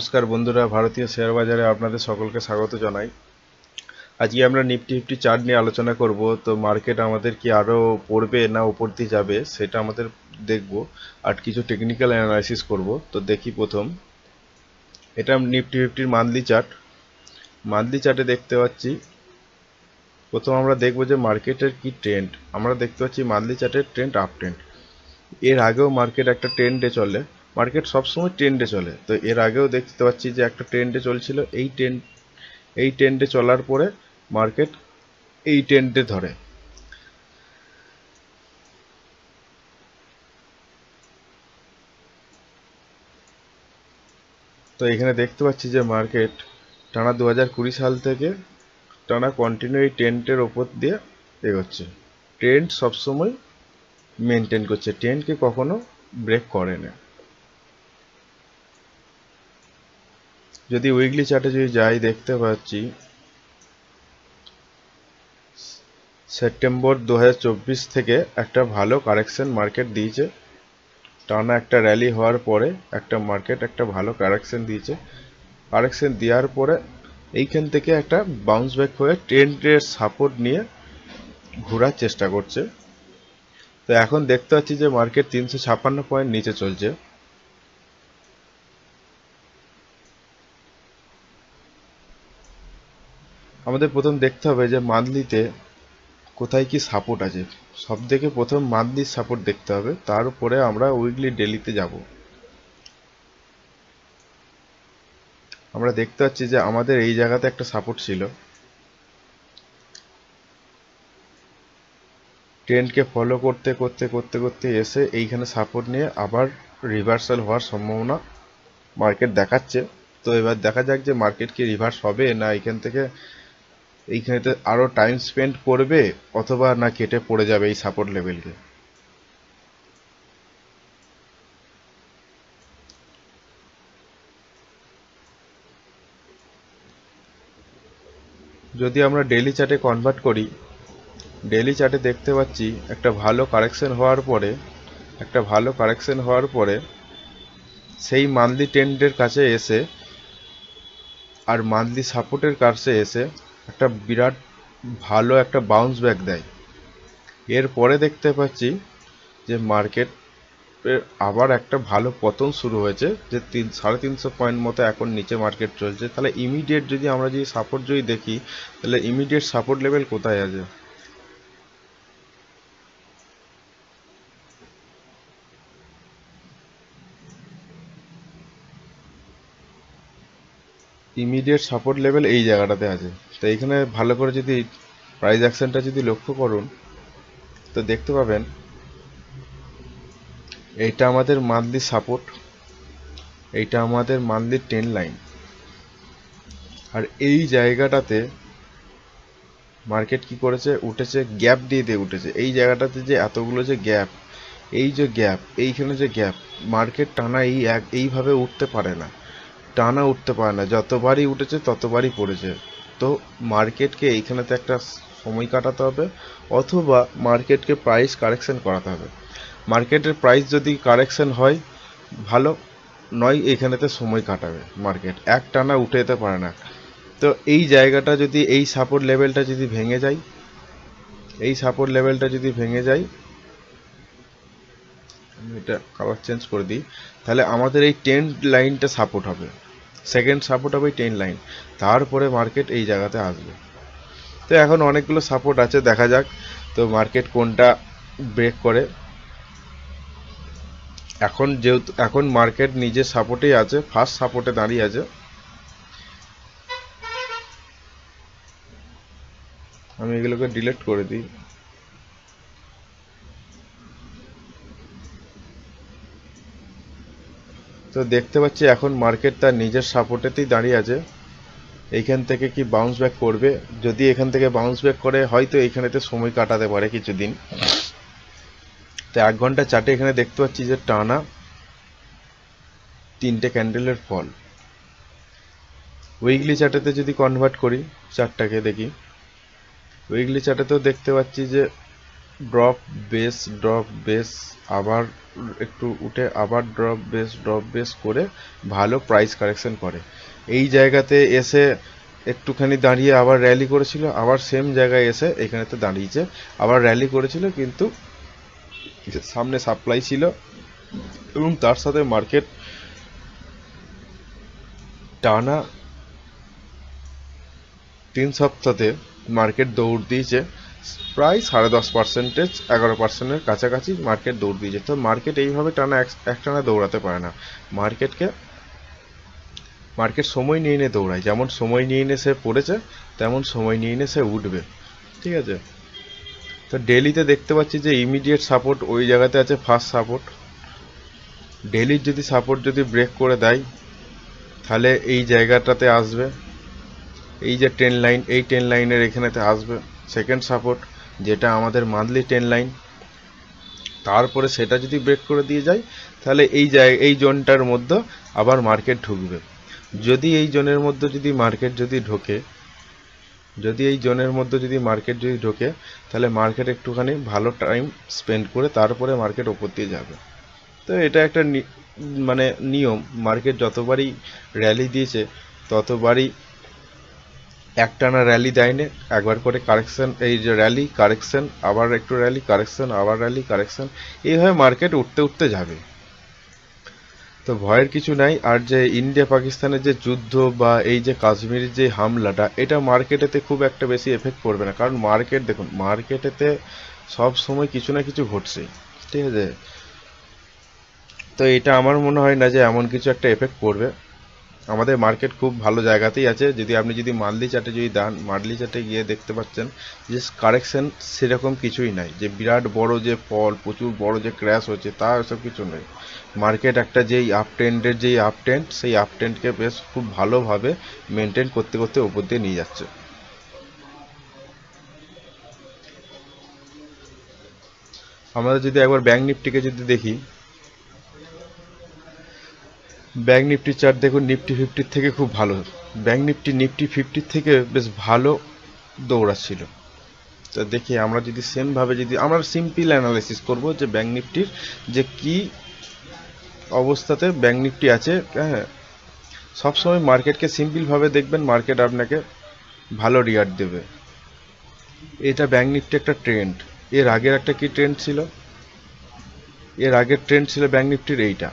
নমস্কার বন্ধুরা, ভারতীয় শেয়ার বাজারে আপনাদের সকলকে স্বাগত জানাই। আজকে আমরা নিফটি ফিফটি চার্ট নিয়ে আলোচনা করব, তো মার্কেট আমাদের কি আরও পড়বে না উপর দিয়ে যাবে সেটা আমাদের দেখব, আর কিছু টেকনিক্যাল অ্যানালাইসিস করব, তো দেখি প্রথম। এটা নিফটি ফিফটির মান্থলি চার্ট মান্থলি চার্টে দেখতে পাচ্ছি, প্রথম আমরা দেখব যে মার্কেটের কি ট্রেন্ড আমরা দেখতে পাচ্ছি মান্থলি চার্টের ট্রেন্ড আপ ট্রেন্ড এর আগেও মার্কেট একটা ট্রেন্ডে চলে। মার্কেট সবসময় ট্রেন্ডে চলে। তো এর আগেও দেখতে পাচ্ছি যে একটা ট্রেন্ডে চলছিল, এই ট্রেন্ড এই ট্রেন্ডে চলার পরে মার্কেট এই ট্রেন্ডে ধরে। তো এখানে দেখতে পাচ্ছি যে মার্কেট টানা দু সাল থেকে টানা কন্টিনিউ এই ট্রেন্ডের ওপর দিয়ে এগোচ্ছে। ট্রেন্ড সবসময় মেনটেন করছে। ট্রেন্ডকে কখনো ব্রেক করে না যদি উইকলি চার্টে যদি যাই দেখতে পাচ্ছি সেপ্টেম্বর দু হাজার চব্বিশ থেকে একটা ভালো কারেকশন মার্কেট দিয়েছে। টানা একটা র্যালি হওয়ার পরে একটা মার্কেট একটা ভালো কারেকশন দিয়েছে। কারেকশন দেওয়ার পরে এইখান থেকে একটা বাউন্স ব্যাক হয়ে ট্রেন্ডের সাপোর্ট নিয়ে ঘোরার চেষ্টা করছে। তো এখন দেখতে পাচ্ছি যে মার্কেট তিনশো ছাপ্পান্ন পয়েন্ট নিচে চলছে। আমাদের প্রথম দেখতে হবে যে মান্থলিতে কোথায় কি সাপোর্ট আছে। সব থেকে প্রথম মান্থলি সাপোর্ট দেখতে হবে তার উপরে আমরা উইকলি ডেলিতে যাব। আমরা দেখতে পাচ্ছি যে আমাদের এই জায়গাতে একটা সাপোর্ট ছিল। ট্রেন্ডকে ফলো করতে করতে করতে করতে এসে এইখানে সাপোর্ট নিয়ে আবার রিভার্সাল হওয়ার সম্ভাবনা মার্কেট দেখাচ্ছে। তো এবার দেখা যাক যে মার্কেট কি রিভার্স হবে না এখান থেকে এইখানেতে আরও টাইম স্পেন্ড করবে, অথবা না কেটে পড়ে যাবে এই সাপোর্ট লেভেলকে যদি আমরা ডেলি চার্টে কনভার্ট করি ডেলি চার্টে দেখতে পাচ্ছি একটা ভালো কারেকশন হওয়ার পরে, একটা ভালো কারেকশন হওয়ার পরে, সেই মান্থলি ট্রেন্ডের কাছে এসে, আর মান্থলি সাপোর্টের কাছে এসে একটা বিরাট ভালো একটা বাউন্স ব্যাক দেয়। এরপরে দেখতে পাচ্ছি যে মার্কেট আবার একটা ভালো পতন শুরু হয়েছে, যে তিন, সাড়ে তিনশো পয়েন্ট মতো এখন নিচে মার্কেট চলছে। তাহলে ইমিডিয়েট যদি আমরা যদি সাপোর্ট যদি দেখি, তাহলে ইমিডিয়েট সাপোর্ট লেভেল কোথায় আছে? ইমিডিয়েট সাপোর্ট লেভেল এই জায়গাটাতে আছে। তো এইখানে ভালো করে যদি প্রাইস অ্যাকশনটা যদি লক্ষ্য করুন, তো দেখতে পাবেন এইটা আমাদের মান্থলি সাপোর্ট এইটা আমাদের মান্থলি টেন লাইন আর এই জায়গাটাতে মার্কেট কি করেছে? উঠেছে গ্যাপ দিয়ে দিয়ে উঠেছে। এই জায়গাটাতে যে এতগুলো যে গ্যাপ এই যে গ্যাপ এইখানে যে গ্যাপ মার্কেট টানা এই এক, এইভাবে উঠতে পারে না। টানা উঠতে পারে না। যতবারই উঠেছে, ততবারই পড়েছে। তো মার্কেটকে এইখানেতে একটা সময় কাটাতে হবে, অথবা মার্কেটকে প্রাইস কারেকশন করাতে হবে। মার্কেটের প্রাইস যদি কারেকশন হয়, ভালো, নয় এখানেতে সময় কাটাবে মার্কেট। এক টানা উঠে যেতে পারে না। তো এই জায়গাটা যদি, এই সাপোর্ট লেভেলটা যদি ভেঙে যায়, এই সাপোর্ট লেভেলটা যদি ভেঙে যায়, আমি এটা কালার চেঞ্জ করে দিই, তাহলে আমাদের এই টেন লাইনটা সাপোর্ট হবে। সেকেন্ড সাপোর্ট হবে টেন লাইন তারপরে মার্কেট এই জায়গাতে আসবে। তো এখন অনেকগুলো সাপোর্ট আছে, দেখা যাক। তো মার্কেট কোনটা ব্রেক করে। এখন যেহেতু, এখন মার্কেট নিজের সাপোর্টেই আছে ফার্স্ট সাপোর্টে দাঁড়িয়ে আছে। আমি এগুলোকে ডিলিট করে দিই। তো দেখতে পাচ্ছি এখন মার্কেট তার নিজের সাপোর্টেতেই দাঁড়িয়ে আছে। এইখান থেকে কি বাউন্স ব্যাক করবে? যদি এখান থেকে বাউন্স ব্যাক করে, হয়তো এইখানেতে সময় কাটাতে পারে কিছুদিন। তো এক ঘণ্টা চার্টে এখানে দেখতে পাচ্ছি যে টানা তিনটে ক্যান্ডেলের ফল উইকলি চার্টেতে যদি কনভার্ট করি চারটাকে দেখি উইকলি চার্টেতেও দেখতে পাচ্ছি যে ড্রপ বেস ড্রপ বেস আবার একটু উঠে আবার ড্রপ বেস ড্রপ বেস করে ভালো প্রাইস কারেকশন করে। এই জায়গাতে এসে একটুখানি দাঁড়িয়ে আবার র্যালি করেছিল, আবার সেম জায়গায় এসে এখানেতে দাঁড়িয়েছে, আবার র্যালি করেছিল কিন্তু সামনে সাপ্লাই ছিল এবং তার সাথে মার্কেট টানা তিন সপ্তাহে মার্কেট দৌড় দিয়েছে। প্রায় সাড়ে দশ পার্সেন্টেজ এগারো পার্সেন্টের কাছাকাছি মার্কেট দৌড় দিয়েছে তো মার্কেট এইভাবে টানা এক, একটানা দৌড়াতে পারে না। মার্কেটকে মার্কেট সময় নিয়ে নিয়ে দৌড়ায়। যেমন সময় নিয়ে নিয়ে সে পড়েছে, তেমন সময় নিয়ে নিয়ে সে উঠবে। ঠিক আছে? তো ডেলিতে দেখতে পাচ্ছি যে ইমিডিয়েট সাপোর্ট ওই জায়গাতে আছে ফার্স্ট সাপোর্ট ডেলির যদি সাপোর্ট যদি ব্রেক করে দেয়, তাহলে এই জায়গাটাতে আসবে। এই যে ট্রেন লাইন এই ট্রেন লাইনের এখানেতে আসবে। সেকেন্ড সাপোর্ট যেটা আমাদের মান্থলি টেন লাইন তারপরে সেটা যদি ব্রেক করে দিয়ে যায়, তাহলে এই জায়গা এই জোনটার মধ্যে আবার মার্কেট ঢুকবে। যদি এই জোনের মধ্যে যদি মার্কেট যদি ঢোকে, যদি এই জোনের মধ্যে যদি মার্কেট যদি ঢোকে, তাহলে মার্কেট একটুখানি ভালো টাইম স্পেন্ড করে তারপরে মার্কেট ওপর দিয়ে যাবে। তো এটা একটা মানে নিয়ম। মার্কেট যতবারই র্যালি দিয়েছে, ততবারই একটানা র্যালি দেয়নি, একবার করে কারেকশন এই যে র্যালি কারেকশন আবার একটু র্যালি কারেকশন আবার র্যালি কারেকশন এইভাবে মার্কেট উঠতে উঠতে যাবে। তো ভয়ের কিছু নাই, আর যে ইন্ডিয়া পাকিস্তানের যে যুদ্ধ বা এই যে কাশ্মীরের যে হামলাটা, এটা মার্কেটেতে খুব একটা বেশি এফেক্ট পড়বে না। কারণ মার্কেট দেখুন মার্কেটেতে সব সময় কিছু না কিছু ঘটছে ঠিক আছে? তো এটা আমার মনে হয় না যে এমন কিছু একটা এফেক্ট করবে আমাদের মার্কেট খুব ভালো জায়গাতেই আছে। যদি আপনি যদি মান্থলি চার্টে যদি দেন মান্থলি চার্টে গিয়ে দেখতে পাচ্ছেন যে কারেকশন সেরকম কিছুই নাই। যে বিরাট বড় যে ফল প্রচুর বড় যে ক্র্যাশ হচ্ছে, তা এসব কিছু নেই মার্কেট একটা যেই আপ ট্রেন্ডের যেই আপ ট্রেন্ড সেই আপ ট্রেন্ডকে বেশ খুব ভালোভাবে মেনটেন করতে করতে ওপর দিয়ে নিয়ে যাচ্ছে। আমরা যদি একবার ব্যাংক নিফটিকে যদি দেখি ব্যাংক নিফটি চার্ট দেখুন, নিফটি ফিফটির থেকে খুব ভালো। ব্যাংক নিফটি নিফটি ফিফটির থেকে বেশ ভালো দৌড়াচ্ছিল। তো দেখি, আমরা যদি সেমভাবে যদি, আমরা সিম্পল অ্যানালাইসিস করব যে ব্যাংক নিফটির যে কি অবস্থাতে ব্যাংক নিফটি আছে হ্যাঁ। সবসময় মার্কেটকে সিম্পলভাবে দেখবেন, মার্কেট আপনাকে ভালো রিয়ার্ড দেবে। এটা ব্যাংক নিফটি একটা ট্রেন্ড এর আগের একটা কি ট্রেন্ড ছিল? এর আগের ট্রেন্ড ছিল ব্যাংক নিফটির এইটা।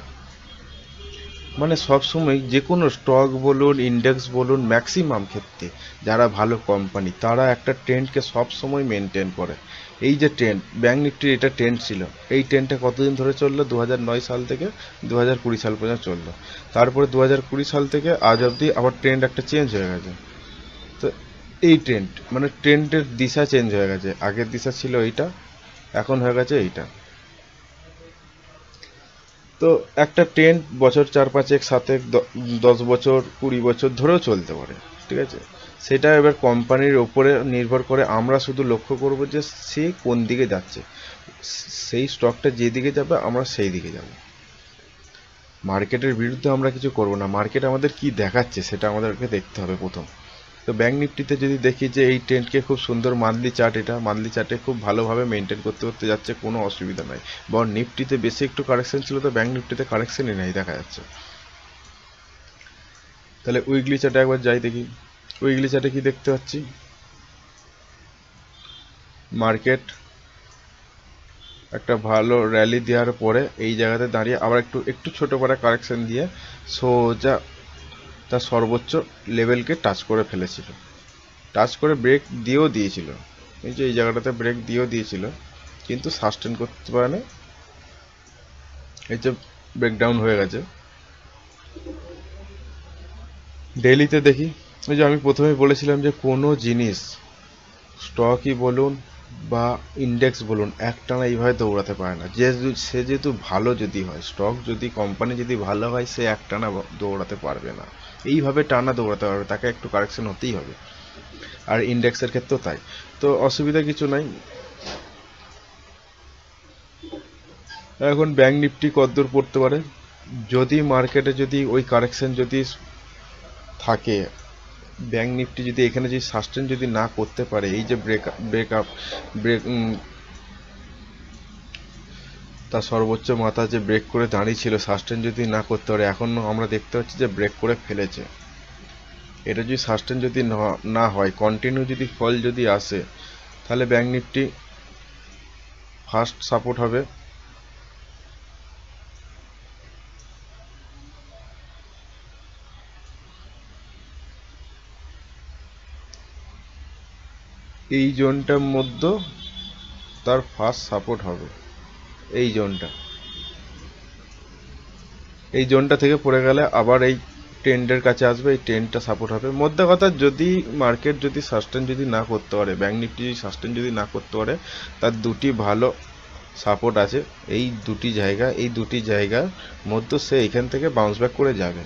মানে সবসময় যে কোনো স্টক বলুন ইন্ডেক্স বলুন ম্যাক্সিমাম ক্ষেত্রে যারা ভালো কোম্পানি তারা একটা ট্রেন্ডকে সবসময় মেনটেন করে। এই যে ট্রেন্ড ব্যাংক নিফটির এটা ট্রেন্ড ছিল। এই ট্রেন্ডটা কতদিন ধরে চলল? দু সাল থেকে দু হাজার কুড়ি সাল পর্যন্ত চলল। তারপরে দু হাজার কুড়ি সাল থেকে আজ অবধি আবার ট্রেন্ড একটা চেঞ্জ হয়ে গেছে। তো এই ট্রেন্ড মানে ট্রেন্ডের দিশা চেঞ্জ হয়ে গেছে। আগের দিশা ছিল এইটা, এখন হয়ে গেছে এইটা। তো একটা ট্রেন্ড বছর চার পাঁচেক সাতেক, দ- দশ বছর, কুড়ি বছর ধরেও চলতে পারে, ঠিক আছে? সেটা এবার কোম্পানির ওপরে নির্ভর করে আমরা শুধু লক্ষ্য করব যে সে কোন দিকে যাচ্ছে। সেই স্টকটা যেদিকে যাবে, আমরা সেই দিকে যাব। মার্কেটের বিরুদ্ধে আমরা কিছু করব না। মার্কেট আমাদের কি দেখাচ্ছে, সেটা আমাদেরকে দেখতে হবে প্রথম। তো ব্যাংক নিফটিতে যদি দেখি যে এই ট্রেন্ডকে খুব সুন্দর মান্থলি চার্ট এটা মান্থলি চার্টে খুব ভালোভাবে মেনটেন করতে করতে যাচ্ছে, কোনো অসুবিধা নাই। বা নিফটিতে বেশি একটু কারেকশন ছিল তো ব্যাংক নিফটিতে কারেকশনই নাই, দেখা যাচ্ছে। তাহলে উইকলি চার্টে একবার যাই দেখি। উইকলি চার্টে কি দেখতে পাচ্ছি? মার্কেট একটা ভালো র্যালি দেওয়ার পরে এই জায়গাতে দাঁড়িয়ে আবার একটু একটু ছোট করে কারেকশন দিয়ে সোজা তার সর্বোচ্চ লেভেলকে টাচ করে ফেলেছিল। টাচ করে ব্রেক দিয়েও দিয়েছিল। এই যে এই জায়গাটাতে ব্রেক দিয়েও দিয়েছিল, কিন্তু সাস্টেন করতে পারে না এই যে ব্রেকডাউন হয়ে গেছে। ডেলিতে দেখি ওই যে আমি প্রথমে বলেছিলাম যে কোনো জিনিস, স্টকই বলুন বা ইন্ডেক্স বলুন, একটানা এইভাবে দৌড়াতে পারে না। যে সে যেহেতু ভালো যদি হয়, স্টক যদি কোম্পানি যদি ভালো হয়, সে একটানা দৌড়াতে পারবে না। এইভাবে টানা দৌড়াতে পারবে তাকে একটু কারেকশন হতেই হবে। আর ইন্ডেক্সের ক্ষেত্রেও তাই। তো অসুবিধা কিছু নাই। এখন ব্যাংক নিফটি কতদূর পড়তে পারে? যদি মার্কেটে যদি ওই কারেকশন যদি থাকে ব্যাংক নিফটি যদি এখানে যদি সাস্টেন যদি না করতে পারে, এই যে ব্রেক ব্রেক আপ ব্রেক তার সর্বোচ্চ মাথা যে ব্রেক করে দাঁড়িয়ে ছিল সাস্টেন যদি না করতে পারে এখন আমরা দেখতে পাচ্ছি যে ব্রেক করে ফেলেছে। এটা যদি সাস্টেন যদি না- না হয় কন্টিনিউ যদি ফল যদি আসে, তাহলে ব্যাঙ্ক নিফটি ফার্স্ট সাপোর্ট হবে। এই জোনটার মধ্যে তার ফার্স্ট সাপোর্ট হবে। এই জোনটা। এই জোনটা থেকে পড়ে গেলে আবার এই ট্রেন্ডের কাছে আসবে, এই ট্রেন্ডটা সাপোর্ট হবে। মধ্যে কথা, যদি মার্কেট যদি সাস্টেন যদি না করতে পারে ব্যাঙ্ক নিফটি যদি সাস্টেন যদি না করতে পারে, তার দুটি ভালো সাপোর্ট আছে। এই দুটি জায়গা, এই দুটি জায়গার মধ্যে সে এখান থেকে বাউন্স ব্যাক করে যাবে।